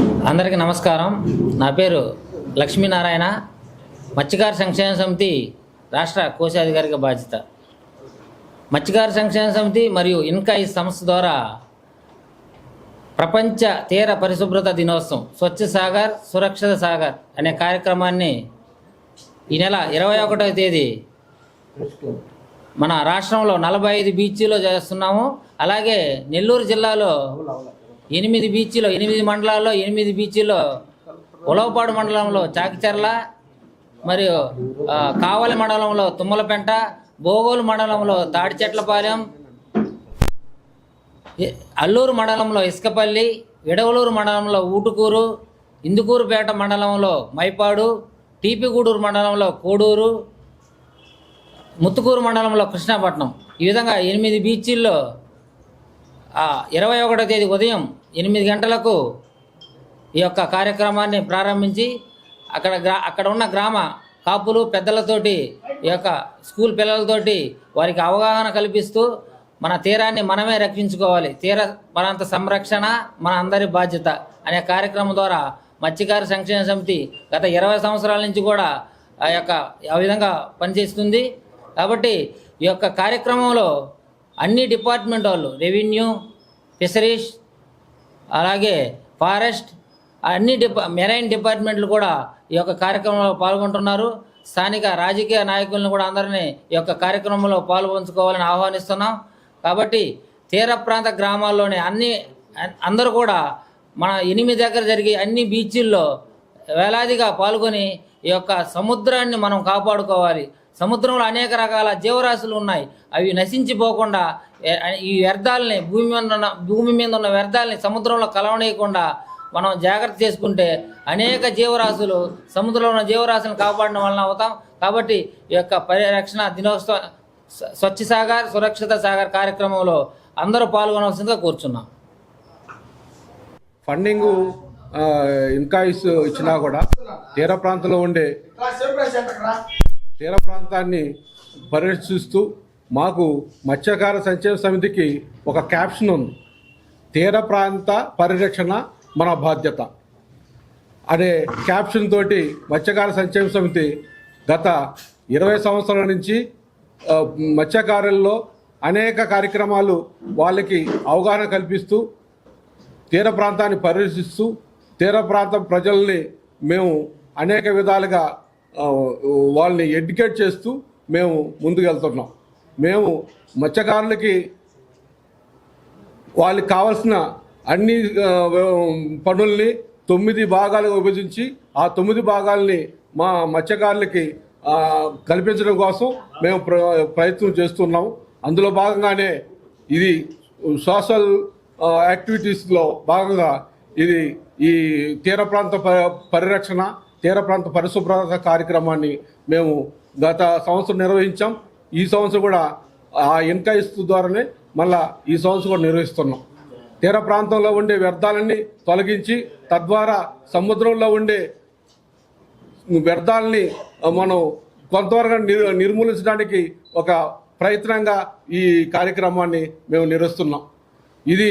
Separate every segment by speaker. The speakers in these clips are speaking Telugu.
Speaker 1: అందరికీ నమస్కారం. నా పేరు లక్ష్మీనారాయణ. మత్స్యకార సంక్షేమ సమితి రాష్ట్ర కోశాధికారిక బాధ్యత. మత్స్యకార సంక్షేమ సమితి మరియు ఇన్కా ఈ సంస్థ ద్వారా ప్రపంచ తీర పరిశుభ్రత దినోత్సవం స్వచ్ఛ సాగర్ సురక్షిత సాగర్ అనే కార్యక్రమాన్ని ఈ నెల ఇరవై ఒకటవ తేదీ మన రాష్ట్రంలో నలభై ఐదు బీచ్లో చేస్తున్నాము. అలాగే నెల్లూరు జిల్లాలో ఎనిమిది బీచ్లో ఎనిమిది మండలాల్లో ఎనిమిది బీచ్లో. ఉలవపాడు మండలంలో చాకిచెర్ల మరియు కావలి మండలంలో తుమ్మలపెంట బోగోలు మండలంలో తాడిచెట్లపాలెం అల్లూరు మండలంలో ఇసుకపల్లి విడవలూరు మండలంలో ఊటుకూరు ఇందుకూరుపేట మండలంలో మైపాడు టీపీగూడూరు మండలంలో కోడూరు ముత్తుకూరు మండలంలో కృష్ణాపట్నం. ఈ విధంగా ఎనిమిది బీచ్ల్లో ఇరవై ఒకటో తేదీ ఉదయం ఎనిమిది గంటలకు ఈ యొక్క కార్యక్రమాన్ని ప్రారంభించి అక్కడ గ్రా అక్కడ ఉన్న గ్రామ కాపులు పెద్దలతోటి ఈ యొక్క స్కూల్ పిల్లలతోటి వారికి అవగాహన కల్పిస్తూ మన తీరాన్ని మనమే రక్షించుకోవాలి. తీర మనంత సంరక్షణ మన అందరి బాధ్యత అనే కార్యక్రమం ద్వారా మత్స్యకార సంక్షేమ సమితి గత ఇరవై సంవత్సరాల నుంచి కూడా ఆ యొక్క ఆ విధంగా పనిచేస్తుంది. కాబట్టి ఈ యొక్క కార్యక్రమంలో అన్ని డిపార్ట్మెంట్ వాళ్ళు రెవెన్యూ ఫిషరీస్ అలాగే ఫారెస్ట్ అన్ని డిపా మెరైన్ డిపార్ట్మెంట్లు కూడా ఈ యొక్క కార్యక్రమంలో పాల్గొంటున్నారు. స్థానిక రాజకీయ నాయకులను కూడా అందరినీ ఈ యొక్క కార్యక్రమంలో పాల్పంచుకోవాలని ఆహ్వానిస్తున్నాం. కాబట్టి తీర ప్రాంత గ్రామాల్లోని అన్ని అందరూ కూడా మన ఎనిమిది దగ్గర జరిగే అన్ని బీచ్ల్లో వేలాదిగా పాల్గొని ఈ యొక్క సముద్రాన్ని మనం కాపాడుకోవాలి. సముద్రంలో అనేక రకాల జీవరాశులు ఉన్నాయి. అవి నశించిపోకుండా ఈ వ్యర్థాలని భూమి మీద ఉన్న భూమి మీద ఉన్న వ్యర్థాలని సముద్రంలో కలవనీయకుండా మనం జాగ్రత్త చేసుకుంటే అనేక జీవరాశులు సముద్రంలో ఉన్న జీవరాశులను కాపాడడం వలన అవుతాం. కాబట్టి ఈ యొక్క పరిరక్షణ దినోత్సవ స్వచ్ఛ సాగర్ సురక్షిత సాగర్ కార్యక్రమంలో అందరూ పాల్గొనవలసిందిగా కూర్చున్నాం.
Speaker 2: ఫండింగ్ ఇంకా ఇచ్చినా కూడా తీర ప్రాంతంలో ఉండే తీర ప్రాంతాన్ని పరిరక్షిస్తూ మాకు మత్స్యకార సంక్షేమ సమితికి ఒక క్యాప్షన్ ఉంది. తీర ప్రాంత పరిరక్షణ మన బాధ్యత. అనే క్యాప్షన్ తోటి మత్స్యకార సంక్షేమ సమితి గత ఇరవై సంవత్సరాల నుంచి మత్స్యకారుల్లో అనేక కార్యక్రమాలు వాళ్ళకి అవగాహన కల్పిస్తూ తీర ప్రాంతాన్ని పరిరక్షిస్తూ తీర ప్రాంత ప్రజల్ని మేము అనేక విధాలుగా వాళ్ళని ఎడ్యుకేట్ చేస్తూ మేము ముందుకెళ్తున్నాం మేము మత్స్యకారులకి వాళ్ళకి కావాల్సిన అన్ని పనుల్ని తొమ్మిది భాగాలుగా విభజించి ఆ తొమ్మిది భాగాల్ని మా మత్స్యకారులకి కల్పించడం కోసం మేము ప్ర ప్రయత్నం చేస్తున్నాం. అందులో భాగంగానే ఇది సోషల్ యాక్టివిటీస్లో భాగంగా ఇది ఈ తీర ప్రాంత ప- పరిరక్షణ తీర ప్రాంత పరిశుభ్రత కార్యక్రమాన్ని మేము గత సంవత్సరం నిర్వహించాం. ఈ సంవత్సరం కూడా ఆ ఇన్కైస్తు ద్వారానే మళ్ళా ఈ సంవత్సరం కూడా నిర్వహిస్తున్నాం. తీర ప్రాంతంలో ఉండే వ్యర్థాలన్నీ తొలగించి తద్వారా సముద్రంలో ఉండే వ్యర్థాలని మనం కొంతవరకు నిర్మూలించడానికి ఒక ప్రయత్నంగా ఈ కార్యక్రమాన్ని మేము నిర్వహిస్తున్నాం. ఇది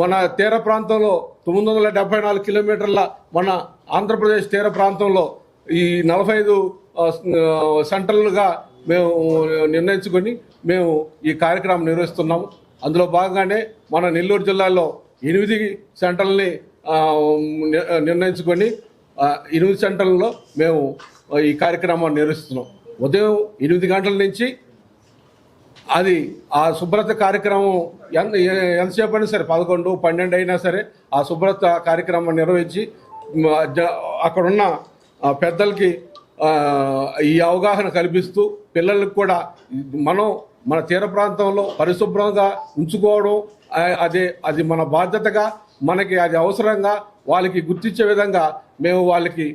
Speaker 2: మన తీర ప్రాంతంలో తొమ్మిది వందల డెబ్బై నాలుగు కిలోమీటర్ల మన ఆంధ్రప్రదేశ్ తీర ప్రాంతంలో ఈ నలభై ఐదు సెంటర్లుగా మేము నిర్ణయించుకొని మేము ఈ కార్యక్రమం నిర్వహిస్తున్నాము. అందులో భాగంగానే మన నెల్లూరు జిల్లాలో ఎనిమిది సెంటర్లని నిర్ణయించుకొని ఎనిమిది సెంటర్లలో మేము ఈ కార్యక్రమాన్ని నిర్వహిస్తున్నాం. ఉదయం ఎనిమిది గంటల నుంచి అది ఆ శుభ్రత కార్యక్రమం ఎంత ఎంతసేపు అయినా సరే పదకొండు పన్నెండు అయినా సరే ఆ శుభ్రత కార్యక్రమం నిర్వహించి అక్కడున్న పెద్దలకి ఈ అవగాహన కల్పిస్తూ పిల్లలకు కూడా మనం మన తీర ప్రాంతంలో పరిశుభ్రంగా ఉంచుకోవడం అదే అది మన బాధ్యతగా మనకి అది అవసరంగా వాళ్ళకి గుర్తించే విధంగా మేము వాళ్ళకి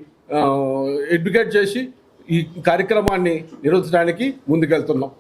Speaker 2: ఎడ్యుకేట్ చేసి ఈ కార్యక్రమాన్ని నిర్వహించడానికి ముందుకెళ్తున్నాం.